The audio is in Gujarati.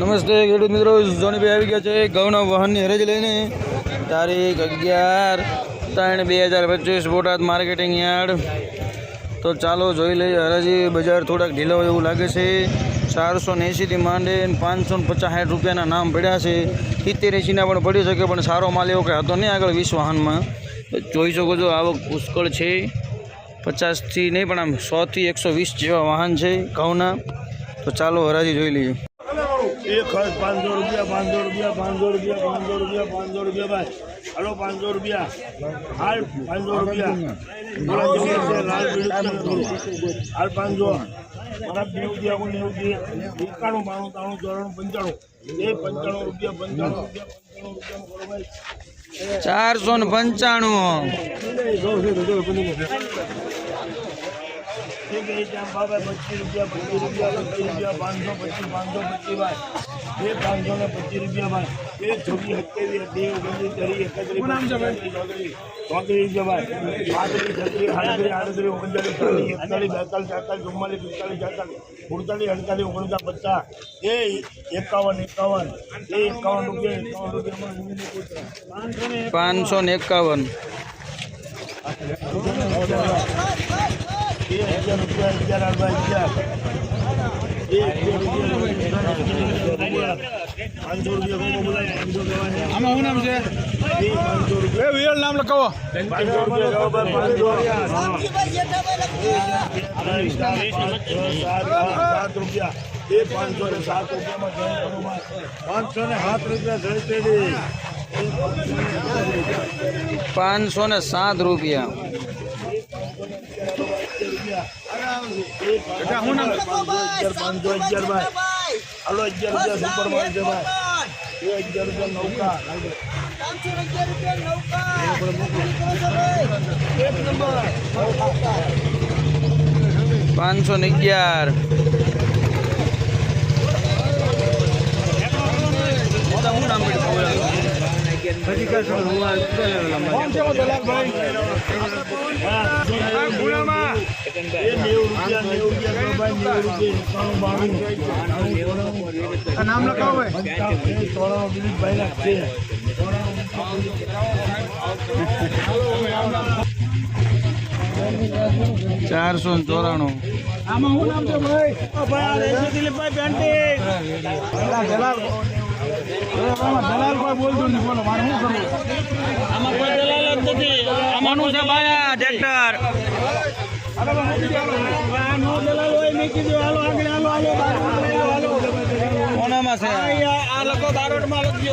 નમસ્તે ખેડૂત મિત્રો જોનીભાઈ આવી ગયા છે ઘઉંના વાહનની હરેજ લઈને. તારીખ અગિયાર ત્રણ બે હજાર પચીસ, બોટાદ માર્કેટિંગ યાર્ડ. તો ચાલો જોઈ લઈએ, હરાજી બજાર થોડાક ઢીલો એવું લાગે છે. ચારસો ને એંશીથી માંડે પાંચસો ને પચાસ સાઠ રૂપિયાના નામ પડ્યા છે. સિત્તેર એંશીના પણ પડી શકે પણ સારો માલ એવો કંઈ હતો નહીં આગળ વીસ વાહનમાં જોઈ શકો છો, આવક પુષ્કળ છે. પચાસથી નહીં પણ આમ સોથી એકસો વીસ જેવા વાહન છે ઘઉંના તો ચાલો હરાજી જોઈ લઈએ. એક ખર્ચ પાંચસો રૂપિયા પાંચસો રૂપિયા પાંચસો રૂપિયા પાંચસો રૂપિયા પાંચસો રૂપિયા ભાઈ. હાલો પાંચસો રૂપિયા. હાલ પાંચસો રૂપિયા. હાલ પાંચસો. મારા નેવું થી આગળ નેવું થી એકાણું બાણું ત્રાણું ચોરાણું પંચાણું. એ પંચાણું રૂપિયા પંચાણું રૂપિયા પંચાણું રૂપિયા કરો ચારસો ને પંચાણું. એક રીતે ભાવે પચીસ રૂપિયા પચીસ રૂપિયા પચીસ રૂપિયા પાંચસો પચીસ પાંચસો પચીસ ભાઈ. એ પાંચસો ને પચીસ રૂપિયા ભાઈ. એ છોકરી સત્યાવી બે ઓગણત્રીસ ત્રીસ એકત્રીસ ચોત્રીસ ચોત્રીસ છે ભાઈ? પાંત્રીસ છત્રીસ આડત્રીસ આડત્રીસ ઓગણચાલીસ ચાલીસ એકતાલીસ બેતાલીસ ચાલીસ ચુમ્માલીસ પિસ્તાલીસ ચાલીસ સુડતાલીસ અડતાલીસ ઓગણચાલીસ પચાસ. એ એકાવન એકાવન. એ એકાવન રૂપિયા એકાવન રૂપિયા પાંચસો ને એકાવન. એ હજાર રૂપિયા અગિયાર અગિયાર રૂપિયા નામ છે એ લખાવો સાત રૂપિયા એ પાંચસો ને. પાંચસો ને સાત રૂપિયા જઈ તેડી પાંચસો ને સાત રૂપિયા શું નામ? પાંચસો અગિયાર ભાઈ હાલો અગિયાર રૂપિયા સુપર છે ભાઈ. એ અગિયાર રૂપિયા નૌકા. એક નંબર પાંચસો ને અગિયાર એ નામ લખાવો ચારસો ને ચોરાણું. આમાં હું નામ છે ભાઈ? દિલીપભાઈ દલાલ. દલાલ દલાલ નથી. બોલો મારે શું કરવું? આમાં કોઈ દલાલ જ નથી. આમાંનું છે ભાઈ ટ્રેક્ટર. કોનામાં છે? આ લોકો દારોડમાં લખજો